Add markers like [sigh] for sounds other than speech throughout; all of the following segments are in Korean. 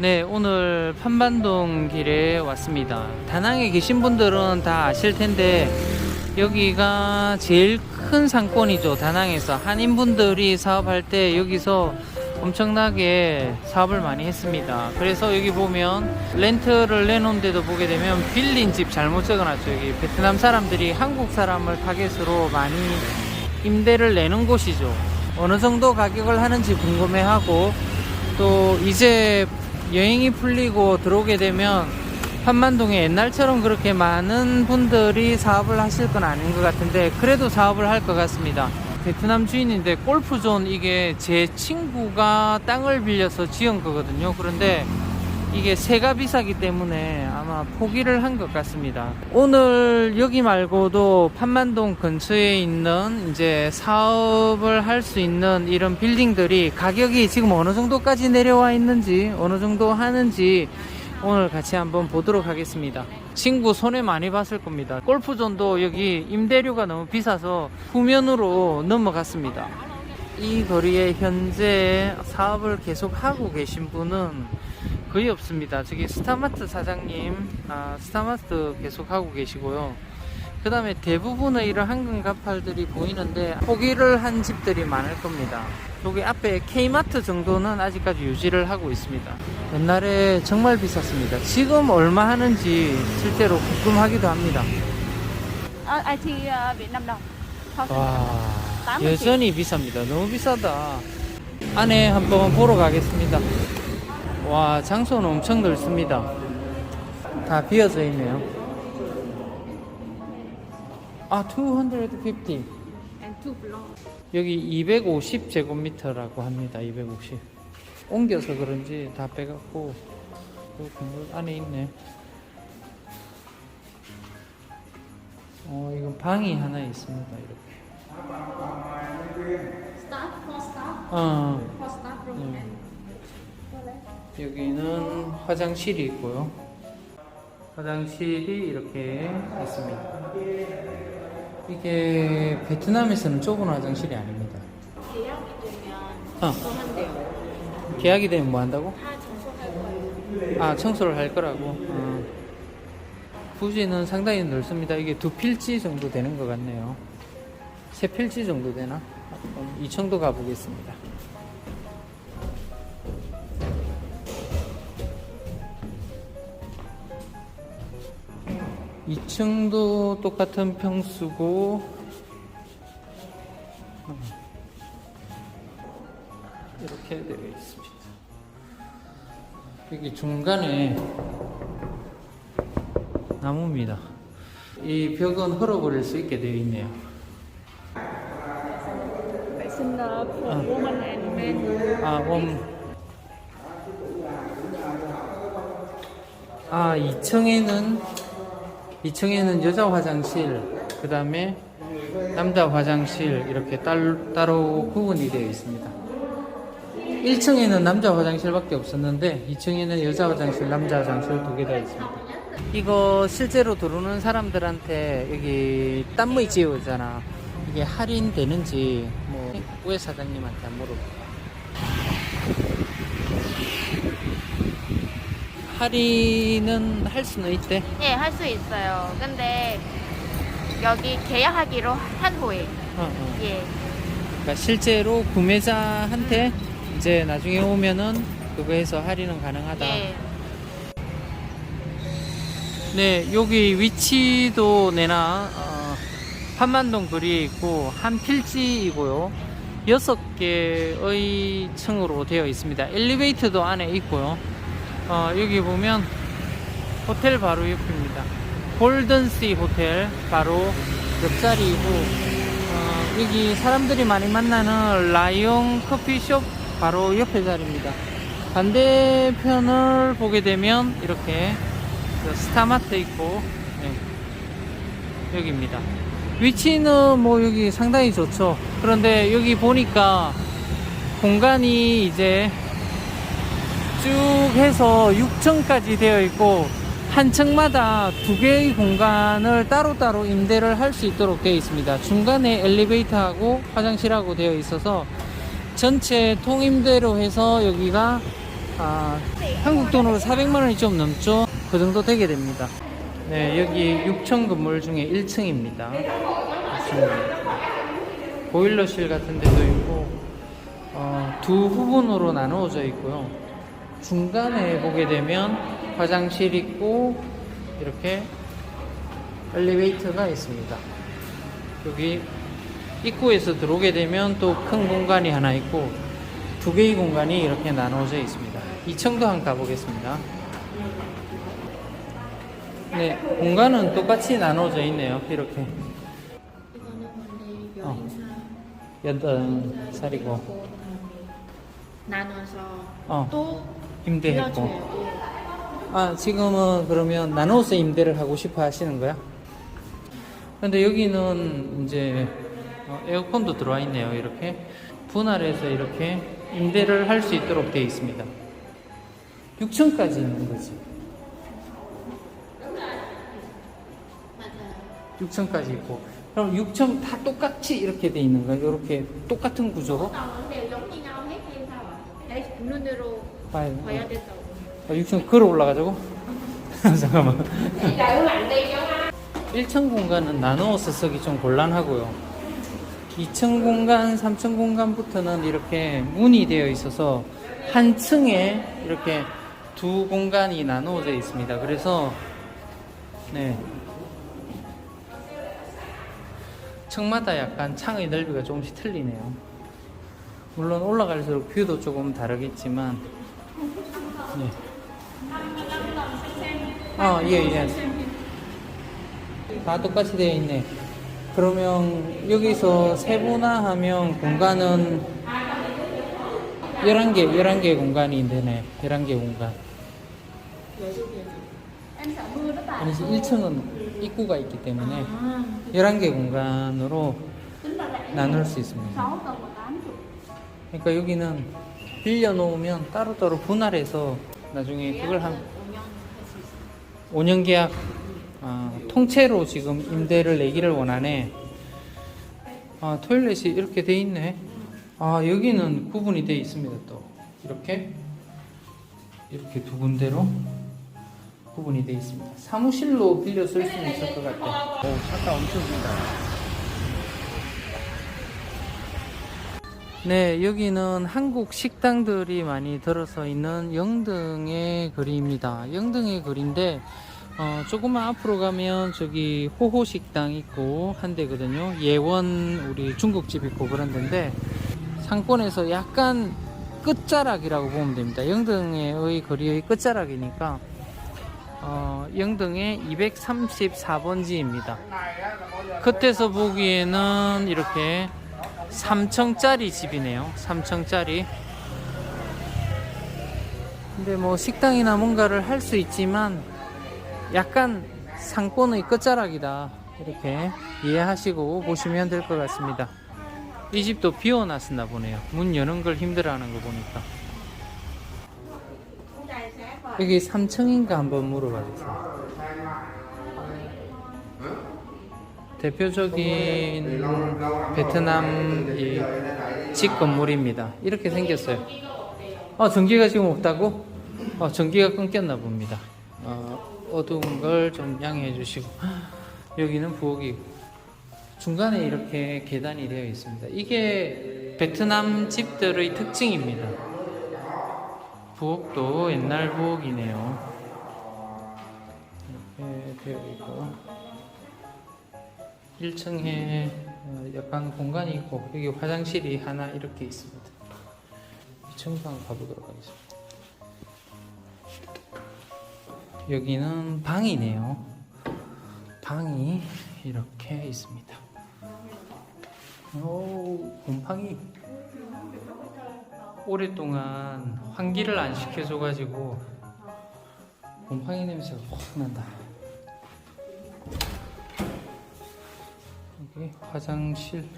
네, 오늘 판반동 길에 왔습니다. 다낭에 계신 분들은 다 아실 텐데 여기가 제일 큰 상권이죠. 다낭에서 한인분들이 사업할 때 여기서 엄청나게 사업을 많이 했습니다. 그래서 여기 보면 렌트를 내놓은 데도 보게 되면 빌린 집 잘못 적어놨죠. 여기 베트남 사람들이 한국 사람을 타겟으로 많이 임대를 내는 곳이죠. 어느 정도 가격을 하는지 궁금해하고 또 이제 여행이 풀리고 들어오게 되면 한만동에 옛날처럼 그렇게 많은 분들이 사업을 하실 건 아닌 것 같은데 그래도 사업을 할 것 같습니다. 베트남 주인인데 골프존 이게 제 친구가 땅을 빌려서 지은 거거든요. 그런데 이게 세가 비싸기 때문에 아마 포기를 한 것 같습니다. 오늘 여기 말고도 판만동 근처에 있는 이제 사업을 할 수 있는 이런 빌딩들이 가격이 지금 어느 정도까지 내려와 있는지 어느 정도 하는지 오늘 같이 한번 보도록 하겠습니다. 친구 손해 많이 봤을 겁니다. 골프존도 여기 임대료가 너무 비싸서 후면으로 넘어갔습니다. 이 거리에 현재 사업을 계속 하고 계신 분은 거의 없습니다. 저기 스타마트 사장님, 아, 스타마트 계속 하고 계시고요. 그 다음에 대부분의 이런 한근 가팔들이 보이는데 포기를 한 집들이 많을 겁니다. 여기 앞에 K마트 정도는 아직까지 유지를 하고 있습니다. 옛날에 정말 비쌌습니다. 지금 얼마 하는지 실제로 궁금하기도 합니다. Đồng. Thôi, 와, 80 여전히 비쌉니다. 너무 비싸다. 안에 한번 보러 가겠습니다. 와, 장소는 엄청 넓습니다. 다 비어져 있네요. 아, 250. and two floor. 여기 250제곱미터라고 합니다. 250. 옮겨서 그런지 다 빼갖고 그 건물 안에 있네. 어, 이건 방이 하나 있습니다. 이렇게. 어, 여기는 화장실이 있고요. 화장실이 이렇게 있습니다. 이게 베트남에서는 좁은 화장실이 아닙니다. 계약이 되면 어. 청소한대요. 계약이 되면 뭐 한다고? 다 청소할 거예요. 아, 청소를 할 거라고. 어. 부지는 상당히 넓습니다. 이게 두 필지 정도 되는 것 같네요. 세 필지 정도 되나? 이 정도 가보겠습니다. 이층도 똑같은 평수고, 어. 이렇게 되어 있습니다. 여기 중간에 나무입니다. 이 벽은 헐어버릴 수 있게 되어 있네요. 아, 원. 아, 2층에는 2층에는 여자 화장실, 그 다음에 남자 화장실 이렇게 따로, 구분이 되어 있습니다. 1층에는 남자 화장실밖에 없었는데 2층에는 여자 화장실, 남자 화장실 두 개 다 있습니다. 이거 실제로 들어오는 사람들한테 여기 땀무이 지우잖아. 이게 할인되는지 뭐 우회 사장님한테 안 물어보. 할인은 할 수는 있대. 예, 할 수 있어요. 근데 여기 계약하기로 한 후에 어, 어. 예. 그러니까 실제로 구매자한테 이제 나중에 오면은 그거에서 할인은 가능하다. 예. 네, 여기 위치도 내나 어, 한만동 거리에 있고 한 필지이고요. 여섯 개의 층으로 되어 있습니다. 엘리베이터도 안에 있고요. 어, 여기 보면 호텔 바로 옆입니다. 골든시 호텔 바로 옆자리이고 어, 여기 사람들이 많이 만나는 라이온 커피숍 바로 옆에 자리입니다. 반대편을 보게 되면 이렇게 그 스타마트 있고 네. 여기입니다. 위치는 뭐 여기 상당히 좋죠. 그런데 여기 보니까 공간이 이제 쭉 해서 6층까지 되어 있고 한 층마다 두 개의 공간을 따로따로 임대를 할 수 있도록 되어 있습니다. 중간에 엘리베이터하고 화장실하고 되어 있어서 전체 통임대로 해서 여기가 아, 한국 돈으로 400만 원이 좀 넘죠? 그 정도 되게 됩니다. 네, 여기 6층 건물 중에 1층입니다. 보일러실 같은 데도 있고, 어, 두 부분으로 나누어져 있고요. 중간에 보게 되면 화장실 있고, 이렇게 엘리베이터가 있습니다. 여기 입구에서 들어오게 되면 또 큰 공간이 하나 있고 두 개의 공간이 이렇게 나눠져 있습니다. 2층도 한번 가보겠습니다. 네, 공간은 똑같이 나눠져 있네요. 이렇게 어. 여덟 살이고 나눠서 어, 또 임대했고. 아 지금은 그러면 나눠서 임대를 하고 싶어 하시는 거야? 근데 여기는 이제 어, 에어컨도 들어와 있네요. 이렇게 분할해서 이렇게 임대를 할 수 있도록 되어 있습니다. 6층까지 있는 거지. 맞아요. 6층까지 있고. 그럼 6층 다 똑같이 이렇게 돼 있는 거예요? 이렇게 똑같은 구조로? Ạ? Đấy, 눈으로 봐야, 봐야 된다고. 아, 6층 걸어 올라가자고? [laughs] 잠깐만. 1층 공간은 나누어서 쓰기 좀 곤란하고요. 2층 공간, 3층 공간부터는 이렇게 문이 되어 있어서 한 층에 이렇게 두 공간이 나누어져 있습니다. 그래서 네. 층마다 약간 창의 넓이가 조금씩 틀리네요. 물론 올라갈수록 뷰도 조금 다르겠지만 네. 아, 예, 예. 다 똑같이 되어 있네. 그러면 여기서 세분화하면 공간은 11개, 11개 공간이 되네. 11개 공간. 아니, 1층은 입구가 있기 때문에 아, 11개 공간으로 나눌 수 있습니다. 그러니까 여기는 빌려 놓으면 따로따로 분할해서 나중에 그걸 한 5년 계약 아, 통째로 지금 임대를 내기를 원하네. 아, 토일렛이 이렇게 돼 있네. 아, 여기는 구분이 돼 있습니다. 또 이렇게 이렇게 두 군데로 구분이 돼 있습니다. 사무실로 빌려 쓸 수는 있을 것 같아. 오, 차가 엄청 긴다. 네, 여기는 한국 식당들이 많이 들어서 있는 영등의 거리입니다. 영등의 거리인데, 어, 조금만 앞으로 가면 저기 호호 식당 있고 한 대거든요. 예원 우리 중국집 있고 그런 데인데, 상권에서 약간 끝자락이라고 보면 됩니다. 영등의 거리의 끝자락이니까, 어, 영등의 234번지입니다. 끝에서 보기에는 이렇게 3층짜리 집이네요. 3층짜리. 근데 뭐 식당이나 뭔가를 할 수 있지만 약간 상권의 끝자락이다. 이렇게 이해하시고 보시면 될 것 같습니다. 이 집도 비워놨었나 보네요. 문 여는 걸 힘들어하는 거 보니까. 여기 3층인가 한번 물어봐 주세요. 대표적인 베트남 이집 건물입니다. 이렇게 생겼어요. 어, 전기가 지금 없다고? 어, 전기가 끊겼나 봅니다. 어, 어두운 걸 좀 양해해 주시고. [gasps] 여기는 부엌이 중간에 이렇게 계단이 되어 있습니다. 이게 베트남 집들의 특징입니다. 부엌도 옛날 부엌이네요. 이렇게 되어 있고. 1층에 어, 약간 공간이 있고 여기 화장실이 하나 이렇게 있습니다. 2층 방 가보도록 하겠습니다. 여기는 방이네요. 방이 이렇게 있습니다. 오, 곰팡이 오랫동안 환기를 안 시켜줘가지고 곰팡이 냄새가 확 난다. 여기 화장실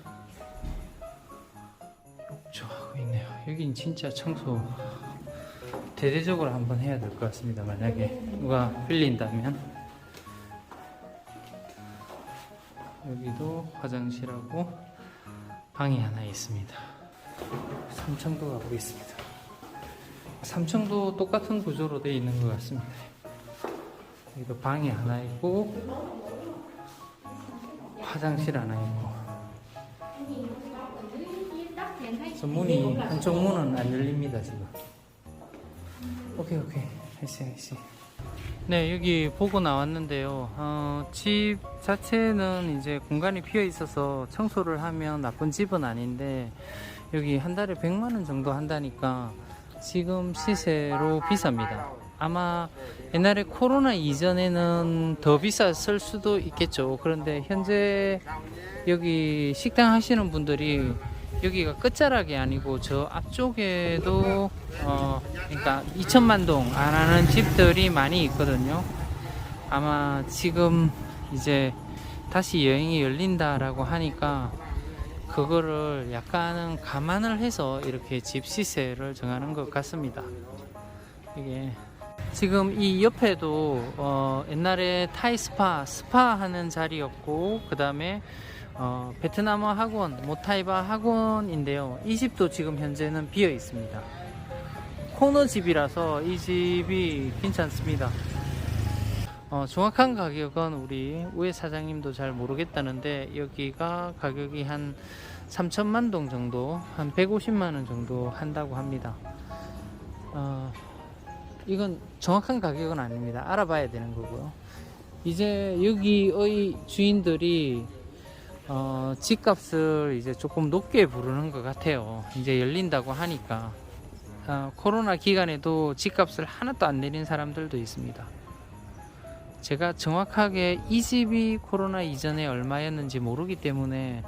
욕조하고 있네요. 여긴 진짜 청소 대대적으로 한번 해야 될 것 같습니다. 만약에 누가 빌린다면 여기도 화장실하고 방이 하나 있습니다. 3층도 가보겠습니다. 3층도 똑같은 구조로 되어 있는 것 같습니다. 여기도 방이 하나 있고 화장실 하나 있고 그래서 문이 한쪽 문은 안 열립니다 지금. 오케이 오케이 아이씨 아이씨. 네 여기 보고 나왔는데요. 어, 집 자체는 이제 공간이 비어 있어서 청소를 하면 나쁜 집은 아닌데 여기 한 달에 100만 원 정도 한다니까 지금 시세로 비쌉니다. 아마 옛날에 코로나 이전에는 더 비쌌을 수도 있겠죠. 그런데 현재 여기 식당 하시는 분들이 여기가 끝자락이 아니고 저 앞쪽에도 어 그러니까 2천만 동 안 하는 집들이 많이 있거든요. 아마 지금 이제 다시 여행이 열린다라고 하니까 그거를 약간은 감안을 해서 이렇게 집 시세를 정하는 것 같습니다. 이게 지금 이 옆에도 어 옛날에 타이 스파 스파 하는 자리였고 그 다음에 어 베트남어 학원 모타이바 학원인데요. 이 집도 지금 현재는 비어 있습니다. 코너 집이라서 이 집이 괜찮습니다. 어, 정확한 가격은 우리 우회 사장님도 잘 모르겠다는데 여기가 가격이 한 3천만 동 정도, 한 150만 원 정도 한다고 합니다. 어, 이건 정확한 가격은 아닙니다. 알아봐야 되는 거고요. 이제 여기의 주인들이 어, 집값을 이제 조금 높게 부르는 것 같아요. 이제 열린다고 하니까 어, 코로나 기간에도 집값을 하나도 안 내린 사람들도 있습니다. 제가 정확하게 이 집이 코로나 이전에 얼마였는지 모르기 때문에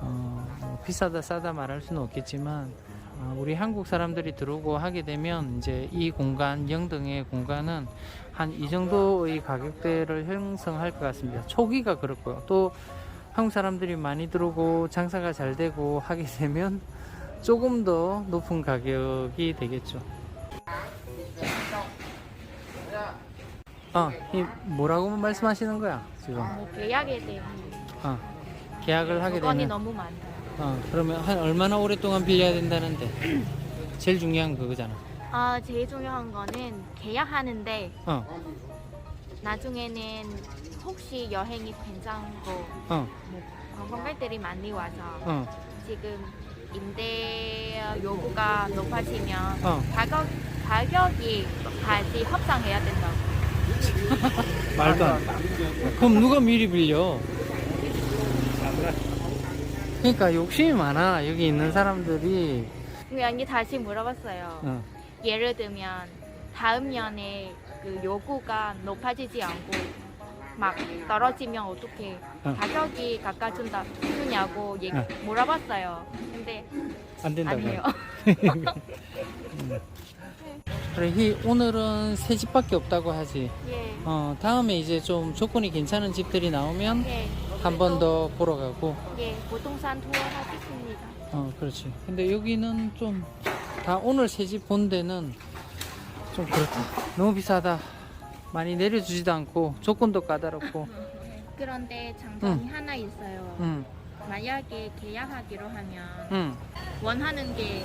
어, 뭐 비싸다 싸다 말할 수는 없겠지만 어, 우리 한국 사람들이 들어오고 하게 되면 이제 이 공간 영등의 공간은 한 이 정도의 가격대를 형성할 것 같습니다. 초기가 그렇고요. 또 한국 사람들이 많이 들어오고 장사가 잘 되고 하게 되면 조금 더 높은 가격이 되겠죠. 어, 이 뭐라고 말씀하시는 거야 지금? 뭐 계약에 대한 어, 계약을 하게 되면 너무 많아요. 어, 그러면 한 얼마나 오랫동안 빌려야 된다는데 제일 중요한 그거잖아. 아 제일 중요한 거는 계약하는데 어, 나중에는 혹시 여행이 괜찮고 어, 뭐 관광객들이 많이 와서 어, 지금 임대 요구가 높아지면 어. 가격 가격이 다시 협상해야 된다고. [laughs] 말도 안 돼. 그럼 누가 미리 빌려? 그러니까 욕심이 많아 여기 있는 사람들이. 그냥 다시 물어봤어요. 어, 예를 들면 다음 년에 그 요구가 높아지지 않고 막 떨어지면 어떻게 어. 가격이 깎아준다 주냐고 얘기 어. 물어봤어요. 근데 안 된다고. 아니에요. [laughs] 그래, 희, 오늘은 세 집밖에 없다고 하지. 예. 어, 다음에 이제 좀 조건이 괜찮은 집들이 나오면 예. 한 번 더 보러 가고. 예. 보통산 투어 하겠습니다. 어, 그렇지. 근데 여기는 좀, 다 오늘 새집 본 데는 좀 그렇다. 너무 비싸다. 많이 내려주지도 않고, 조건도 까다롭고. [laughs] 그런데 장점이 하나 있어요. 응, 만약에 계약하기로 하면 응. 원하는 게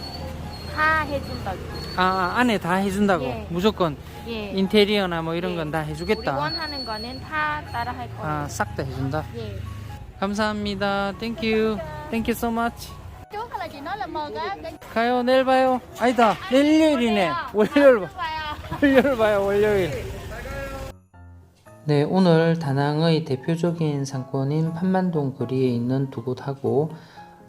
다 해준다고. 아, 아, 안에 다 해준다고. 예. 무조건 예. 인테리어나 뭐 이런 예. 건 다 우리 해주겠다. 원하는 거는 다 따라 할 거예요. 아, 싹 다 해준다. 예. 감사합니다. so much. Trước là chị nói là mời cái cái 가요, 내일 봐요. 아니다. 내일 일요일이네. 월요일 봐. 월요일 봐요, 월요일. 네, 오늘 다낭의 대표적인 상권인 판만동 거리에 있는 두 곳하고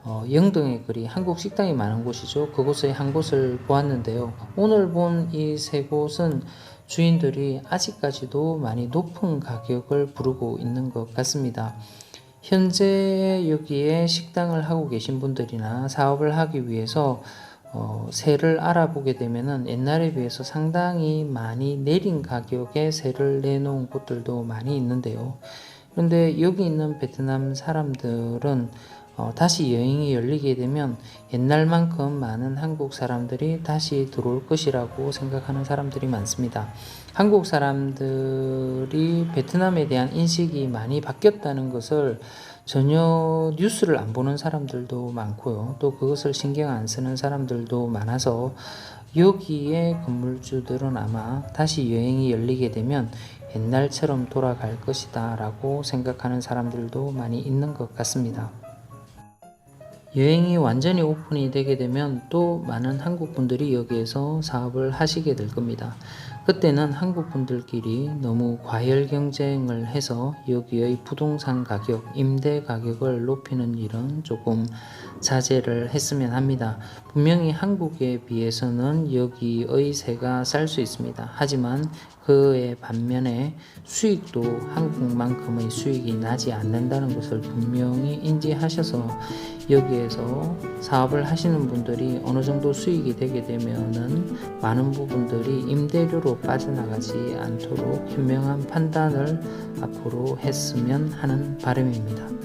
어, 영등의 거리, 한국 식당이 많은 곳이죠. 그곳의 한 곳을 보았는데요. 오늘 본 이 세 곳은 주인들이 아직까지도 많이 높은 가격을 부르고 있는 것 같습니다. 현재 여기에 식당을 하고 계신 분들이나 사업을 하기 위해서 어, 세를 알아보게 되면은 옛날에 비해서 상당히 많이 내린 가격에 세를 내놓은 곳들도 많이 있는데요. 그런데 여기 있는 베트남 사람들은 어, 다시 여행이 열리게 되면 옛날만큼 많은 한국 사람들이 다시 들어올 것이라고 생각하는 사람들이 많습니다. 한국 사람들이 베트남에 대한 인식이 많이 바뀌었다는 것을 전혀 뉴스를 안 보는 사람들도 많고요. 또 그것을 신경 안 쓰는 사람들도 많아서 여기에 건물주들은 아마 다시 여행이 열리게 되면 옛날처럼 돌아갈 것이다 라고 생각하는 사람들도 많이 있는 것 같습니다. 여행이 완전히 오픈이 되게 되면 또 많은 한국 분들이 여기에서 사업을 하시게 될 겁니다. 그때는 한국 분들끼리 너무 과열 경쟁을 해서 여기의 부동산 가격, 임대 가격을 높이는 일은 조금 자제를 했으면 합니다. 분명히 한국에 비해서는 여기의 세가 쌀 수 있습니다. 하지만 그의 반면에 수익도 한국만큼의 수익이 나지 않는다는 것을 분명히 인지하셔서 여기에서 사업을 하시는 분들이 어느 정도 수익이 되게 되면은 많은 부분들이 임대료로 빠져나가지 않도록 현명한 판단을 앞으로 했으면 하는 바람입니다.